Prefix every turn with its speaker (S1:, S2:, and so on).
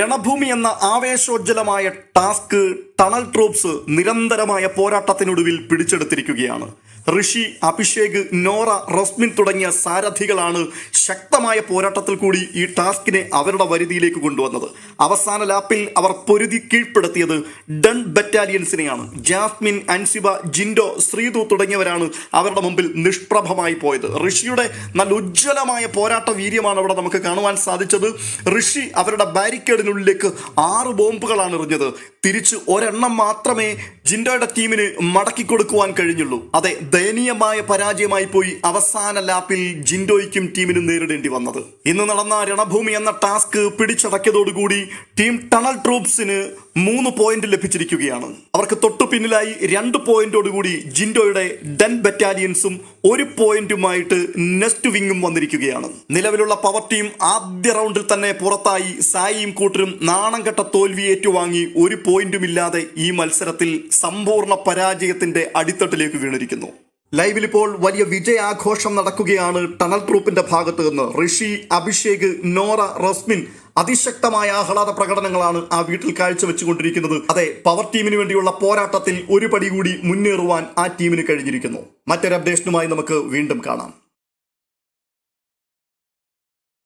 S1: രണഭൂമി എന്ന ആവേശോജ്വലമായ task tunnel troops നിരന്തരമായ പോരാട്ടത്തിനൊടുവിൽ പിടിച്ചെടുത്തിരിക്കുകയാണ്. ഋഷി അഭിഷേക് നോറ റസ്മിൻ തുടങ്ങിയ സാരഥികളാണ് ശക്തമായ പോരാട്ടത്തിൽ കൂടി ഈ ടാസ്കിനെ അവരുടെ വരുതിയിലേക്ക് കൊണ്ടുവന്നത്. അവസാന ലാപ്പിൽ അവർ പൊരുതി കീഴ്പ്പെടുത്തിയത് ഡൺ ബറ്റാലിയൻസിനെയാണ്. ജാസ്മിൻ അൻസിബ ജിൻഡോ ശ്രീതു തുടങ്ങിയവരാണ് അവരുടെ മുമ്പിൽ നിഷ്പ്രഭമായി പോയത്. ഋഷിയുടെ നല്ല ഉജ്ജ്വലമായ പോരാട്ട വീര്യമാണ് അവിടെ നമുക്ക് കാണുവാൻ സാധിച്ചത്. ഋഷി അവരുടെ ബാരിക്കേഡിനുള്ളിലേക്ക് ആറ് ബോംബുകളാണ് എറിഞ്ഞത്. തിരിച്ച് ഒരെണ്ണം മാത്രമേ ജിൻഡോയുടെ ടീമിന് മടക്കി കൊടുക്കുവാൻ കഴിഞ്ഞുള്ളൂ. അതെ ദയനീയമായ പരാജയമായി പോയി അവസാന ലാപ്പിൽ ജിൻഡോയ്ക്കും ടീമിനും നേരിടേണ്ടി വന്നത്. ഇന്ന് നടന്ന രണഭൂമി എന്ന ടാസ്ക് പിടിച്ചടക്കിയതോടുകൂടി ടീം ടണൽ ട്രൂപ്സിന് മൂന്ന് പോയിന്റ് ലഭിച്ചിരിക്കുകയാണ്. അവർക്ക് തൊട്ടു പിന്നിലായി രണ്ട് പോയിന്റോടുകൂടി ജിൻഡോയുടെ ഡൻ ബറ്റാലിയൻസും ഒരു പോയിന്റുമായിട്ട് നെസ്റ്റ് വിങ്ങും വന്നിരിക്കുകയാണ്. നിലവിലുള്ള പവർ ടീം ആദ്യ റൗണ്ടിൽ തന്നെ പുറത്തായി സായിയും കൂട്ടരും നാണം കെട്ട തോൽവി ഏറ്റുവാങ്ങി ഒരു പോയിന്റുമില്ലാതെ ഈ മത്സരത്തിൽ സമ്പൂർണ പരാജയത്തിന്റെ അടിത്തട്ടിലേക്ക് വീണിരിക്കുന്നു. ലൈവിൽ ഇപ്പോൾ വലിയ വിജയാഘോഷം നടക്കുകയാണ് ടണൽ ട്രൂപ്പിന്റെ ഭാഗത്ത് നിന്ന്. ഋഷി അഭിഷേക് നോറ റസ്മിൻ അതിശക്തമായ ആഹ്ലാദ പ്രകടനങ്ങളാണ് ആ വീട്ടിൽ കാഴ്ചവെച്ചുകൊണ്ടിരിക്കുന്നത്. അതെ പവർ ടീമിന് വേണ്ടിയുള്ള പോരാട്ടത്തിൽ ഒരു പടി കൂടി മുന്നേറുവാൻ ആ ടീമിന് കഴിഞ്ഞിരിക്കുന്നു. മറ്റൊരു അപ്ഡേഷനുമായി നമുക്ക് വീണ്ടും കാണാം.